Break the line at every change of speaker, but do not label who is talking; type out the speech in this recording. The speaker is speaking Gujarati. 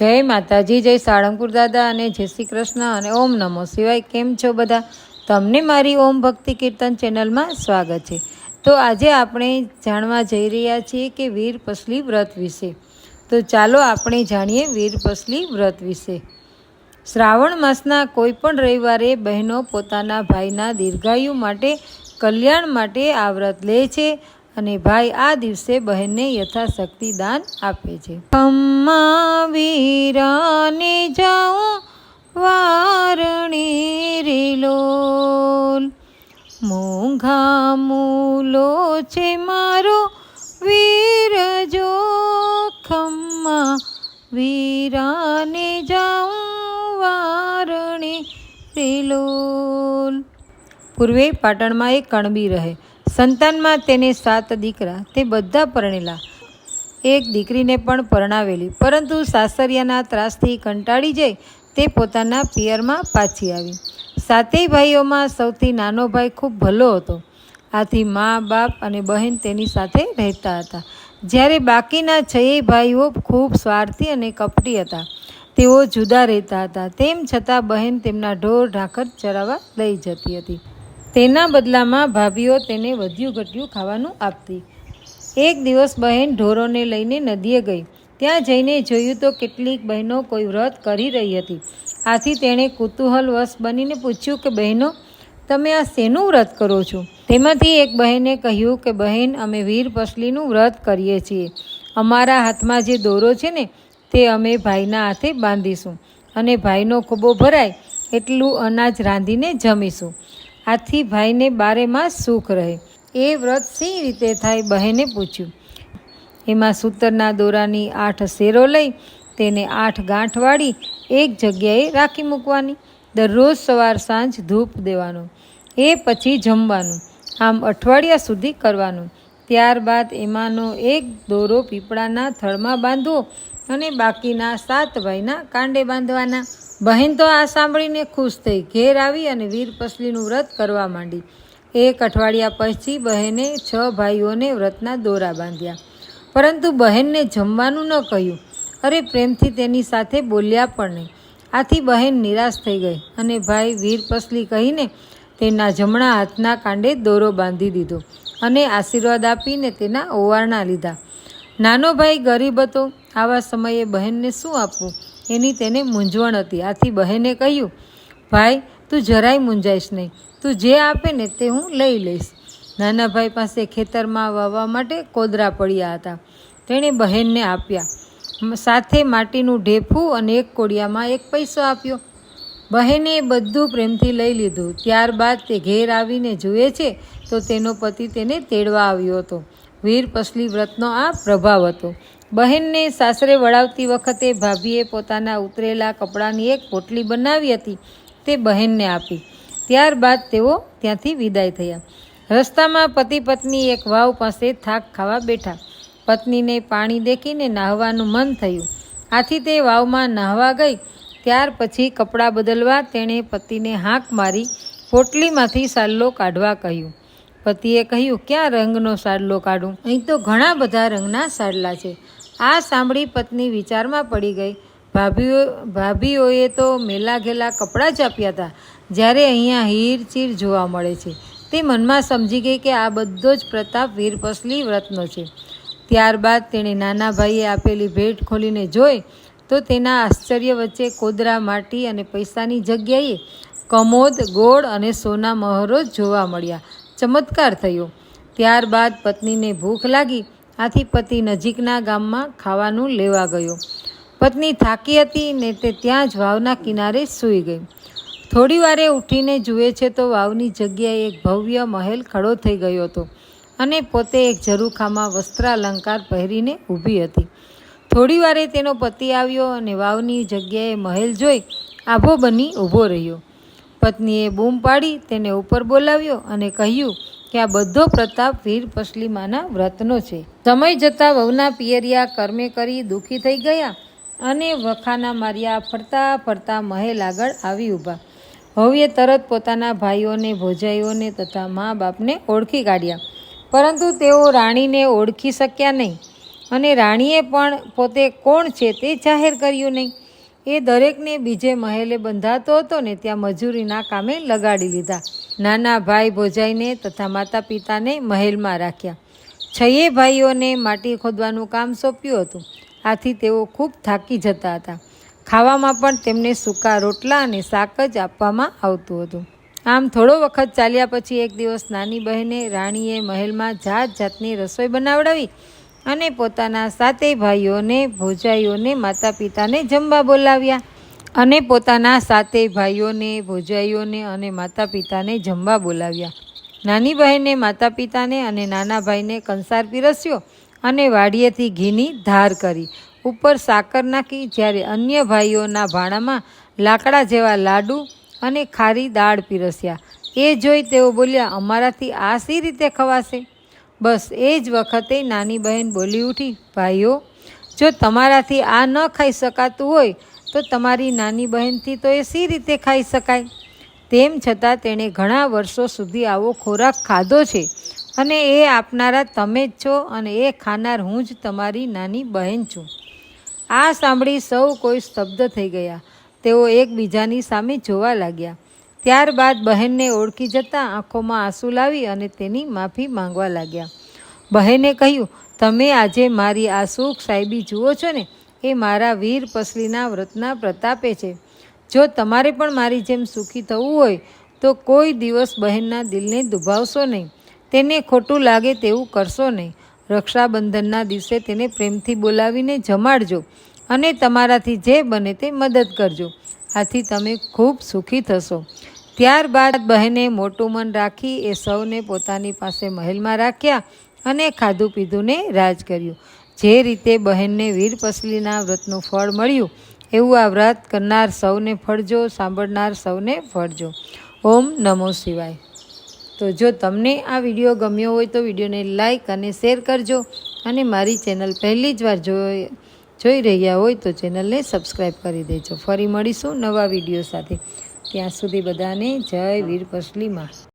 જય માતાજી, જય સાળંગપુર દાદા અને જય શ્રી કૃષ્ણ અને ઓમ નમો. શિવાય કેમ છો બધા? તમને મારી ઓમ ભક્તિ કીર્તન ચેનલમાં સ્વાગત છે. તો આજે આપણે જાણવા જઈ રહ્યા છીએ કે વીર પસલી વ્રત વિશે. તો ચાલો આપણે જાણીએ વીર પસલી વ્રત વિશે. શ્રાવણ માસના કોઈ પણ રવિવારે બહેનો પોતાના ભાઈના દીર્ઘાયુ માટે, કલ્યાણ માટે આ વ્રત લે છે. અને ભાઈ આ દિવસે બહેનને યથાશક્તિ દાન આપે છે. અમ્મા વીરાને જાઉં વારણી રેલોલ મોંઘા મૂલો છે મારો વીર જો ખમ્મા વીરાને જાઉં વારણી રેલોલ પૂર્વે પાટણમાં એક કણબી રહે. સંતાનમાં તેને સાત દીકરા, તે બધા પરણેલા. એક દીકરીને પણ પરણાવેલી, પરંતુ સાસરિયાના ત્રાસથી કંટાળી જઈ તે પોતાના પિયરમાં પાછી આવી. સાતેય ભાઈઓમાં સૌથી નાનો ભાઈ ખૂબ ભલો હતો. આથી મા, બાપ અને બહેન તેની સાથે રહેતા હતા. જ્યારે બાકીના છયેય ભાઈઓ ખૂબ સ્વાર્થી અને કપટી હતા, તેઓ જુદા રહેતા હતા. તેમ છતાં બહેન તેમના ઢોર ઢાંખર ચરાવવા લઈ જતી હતી. તેના બદલામાં ભાભીઓ તેને વધ્યું ઘટ્યું ખાવાનું આપતી. એક દિવસ બહેન ઢોરોને લઈને નદીએ ગઈ. ત્યાં જઈને જોયું તો કેટલીક બહેનો કોઈ વ્રત કરી રહી હતી. આથી તેણે કુતૂહલવશ બનીને પૂછ્યું કે, બહેનો, તમે આ શેનું વ્રત કરો છો? તેમાંથી એક બહેને કહ્યું કે, બહેન, અમે વીર પસલીનું વ્રત કરીએ છીએ. અમારા હાથમાં જે દોરો છે ને, તે અમે ભાઈના હાથે બાંધીશું અને ભાઈનો ખોબો ભરાય, એટલું અનાજ રાંધીને જમીશું. આથી ભાઈને બારેમાં સુખ રહે. એ વ્રત સી રીતે થાય બહેને પૂછ્યું. એમાં સૂતરના દોરાની આઠ શેરો લઈ તેને આઠ ગાંઠ વાળી એક જગ્યાએ રાખી મૂકવાની. દરરોજ સવાર સાંજ ધૂપ દેવાનું. એ પછી જમવાનું. આમ અઠવાડિયા સુધી કરવાનું. ત્યારબાદ એમાંનો એક દોરો પીપળાના થળમાં બાંધવો અને બાકીના સાત ભાઈના કાંડે બાંધવાના. બહેન તો આ સાંભળીને ખુશ થઈ ઘેર આવી અને વીર પસલીનું વ્રત કરવા માંડી. એક અઠવાડિયા પછી બહેને છ ભાઈઓને વ્રતના દોરા બાંધ્યા. પરંતુ બહેનને જમવાનું ન કહ્યું. અરે પ્રેમથી તેની સાથે બોલ્યા પણ નહીં. આથી બહેન નિરાશ થઈ ગઈ અને ભાઈ વીર પસલી કહીને તેના જમણા હાથના કાંડે દોરો બાંધી દીધો અને આશીર્વાદ આપીને તેના ઓવારણા લીધા. નાનો ભાઈ ગરીબ હતો. આવા સમયે બહેનને શું આપવું? એની તેને મૂંઝવણ હતી. આથી બહેને કહ્યું, ભાઈ, તું જરાય મૂંઝાઈશ નહીં. તું જે આપે ને તે હું લઈ લઈશ. નાના ભાઈ પાસે ખેતરમાં વાવવા માટે કોદરા પડ્યા હતા. તેણે બહેનને આપ્યા. સાથે માટીનું ઢેફું અને એક કોડિયામાં એક પૈસો આપ્યો. બહેને એ બધું પ્રેમથી લઈ લીધું. ત્યારબાદ તે ઘેર આવીને જુએ છે તો તેનો પતિ તેને તેડવા આવ્યો હતો. વીર પસલી વ્રતનો આ પ્રભાવ હતો. બહેનને સાસરે વળાવતી વખતે ભાભીએ પોતાના ઉતરેલા કપડાની એક પોટલી બનાવી હતી તે બહેનને આપી. ત્યારબાદ તેઓ ત્યાંથી વિદાય થયા. રસ્તામાં પતિ પત્ની એક વાવ પાસે થાક ખાવા બેઠા. પત્નીને પાણી દેખીને નાહવાનું મન થયું. આથી તે વાવમાં નાહવા ગઈ. ત્યાર પછી કપડાં બદલવા તેણે પતિને હાંક મારી પોટલીમાંથી સાલ્લો કાઢવા કહ્યું. પતિએ કહ્યું, ક્યાં રંગનો સાડલો કાઢું? અહીં તો ઘણા બધા રંગના સાડલા છે. આ સાંભળી પત્ની વિચારમાં પડી ગઈ. ભાભીઓ, ભાભીઓએ તો મેલા ઘેલા કપડાં જ આપ્યા હતા, જ્યારે અહીંયા હીરચીર જોવા મળે છે. તે મનમાં સમજી ગઈ કે આ બધો જ પ્રતાપ વીરપસલી વ્રતનો છે. ત્યારબાદ તેણે નાના ભાઈએ આપેલી ભેટ ખોલીને જોઈ તો તેના આશ્ચર્ય વચ્ચે કોદરા, માટી અને પૈસાની જગ્યાએ કમોદ, ગોળ અને સોના મહોરો જોવા મળ્યા. ચમત્કાર થયો. ત્યારબાદ પત્નીને ભૂખ લાગી. આથી પતિ નજીકના ગામમાં ખાવાનું લેવા ગયો. પત્ની થાકી હતી ને તે ત્યાં જ વાવના કિનારે સૂઈ ગઈ. થોડી વારે ઉઠીને જુએ છે તો વાવની જગ્યાએ એક ભવ્ય મહેલ ખડો થઈ ગયો હતો અને પોતે એક ઝરૂખામાં વસ્ત્રાલંકાર પહેરીને ઊભી હતી. થોડી વારે તેનો પતિ આવ્યો અને વાવની જગ્યાએ મહેલ જોઈ આભો બની ઊભો રહ્યો. પત્નીએ બૂમ પાડી તેને ઉપર બોલાવ્યો અને કહ્યું કે આ બધો પ્રતાપ વીર પસલીમાના વ્રતનો છે. સમય જતાં વહુના પિયરિયા કર્મે કરી દુઃખી થઈ ગયા અને વખાના માર્યા ફરતા ફરતા મહેલ આગળ આવી ઊભા. ભવ્ય તરત પોતાના ભાઈઓને, ભોજાઈઓને તથા મા બાપને ઓળખી કાઢ્યા. પરંતુ તેઓ રાણીને ઓળખી શક્યા નહીં અને રાણીએ પણ પોતે કોણ છે તે જાહેર કર્યું નહીં. એ દરેકને બીજે મહેલે બંધાતો હતો ને ત્યાં મજૂરીના કામે લગાડી લીધા. નાના ભાઈ ભોજાઈને તથા માતા પિતાને મહેલમાં રાખ્યા. છયે ભાઈઓને માટી ખોદવાનું કામ સોંપ્યું હતું. આથી તેઓ ખૂબ થાકી જતા હતા. ખાવામાં પણ તેમને સૂકા રોટલા અને શાક જ આપવામાં આવતું હતું. આમ થોડો વખત ચાલ્યા પછી એક દિવસ નાની બહેને રાણીએ મહેલમાં જાત જાતની રસોઈ બનાવડાવી. અને પોતાના સાતે ભાઈઓને, ભોજાઈઓને માતા પિતાને જમવા બોલાવ્યા. અને પોતાના સાતે ભાઈઓને, ભોજાઈઓને અને માતા પિતાને જમવા બોલાવ્યા. નાની બહેને માતા પિતાને અને નાના ભાઈને કંસાર પીરસ્યો અને વાડીએથી ઘીની ધાર કરી. ઉપર સાકર નાખી જ્યારે અન્ય ભાઈઓના ભાણામાં લાકડા જેવા લાડુ અને ખારી દાળ પીરસ્યા. એ જોઈ તેઓ બોલ્યા, અમારાથી આ સી રીતે ખવાશે? બસ એ જ વખતે નાની બહેન બોલી ઉઠી, ભાઈઓ, જો તમારાથી આ ન ખાઈ શકાતું હોય, તો તમારી નાની બહેનથી તો એ સી રીતે ખાઈ શકાય. તેમ છતાં તેણે ઘણા વર્ષો સુધી આવો ખોરાક ખાધો છે અને એ આપનારા તમે જ છો અને એ ખાનાર હું જ તમારી નાની બહેન છું. આ સાંભળી સૌ કોઈ સ્તબ્ધ થઈ ગયા. તેઓ એકબીજાની સામે જોવા લાગ્યા. ત્યારબાદ બહેનને ઓળખી જતાં આંખોમાં આંસુ લાવી અને તેની માફી માંગવા લાગ્યા. બહેને કહ્યું, તમે આજે મારી આ સુખ સાહેબી જુઓ છો ને, એ મારા વીર પસલીના વ્રતના પ્રતાપે છે. જો તમારે પણ મારી જેમ સુખી થવું હોય, તો કોઈ દિવસ બહેનના દિલને દુભાવશો નહીં. તેને ખોટું લાગે તેવું કરશો નહીં. રક્ષાબંધનના દિવસે તેને પ્રેમથી બોલાવીને જમાડજો અને તમારાથી જે બને તે મદદ કરજો. આથી તમે ખૂબ સુખી થશો. ત્યારબાદ બહેને મોટું મન રાખી એ સૌને પોતાની પાસે મહેલમાં રાખ્યા અને ખાધું પીધુંને રાજ કર્યું. જે રીતે બહેનને વીરપસલીના વ્રતનું ફળ મળ્યું, એવું આ વ્રત કરનાર સૌને ફળજો, સાંભળનાર સૌને ફળજો. ઓમ નમો શિવાય. તો જો તમને આ વીડિયો ગમ્યો હોય તો વિડીયોને લાઈક અને શેર કરજો અને મારી ચેનલ પહેલી જ વાર જોઈ જોઈ રહ્યા હોય તો ચેનલને સબસ્ક્રાઈબ કરી દેજો. ફરી મળીશું નવા વીડિયો સાથે. ત્યાં સુધી બધાને જય વીર પસલીમાં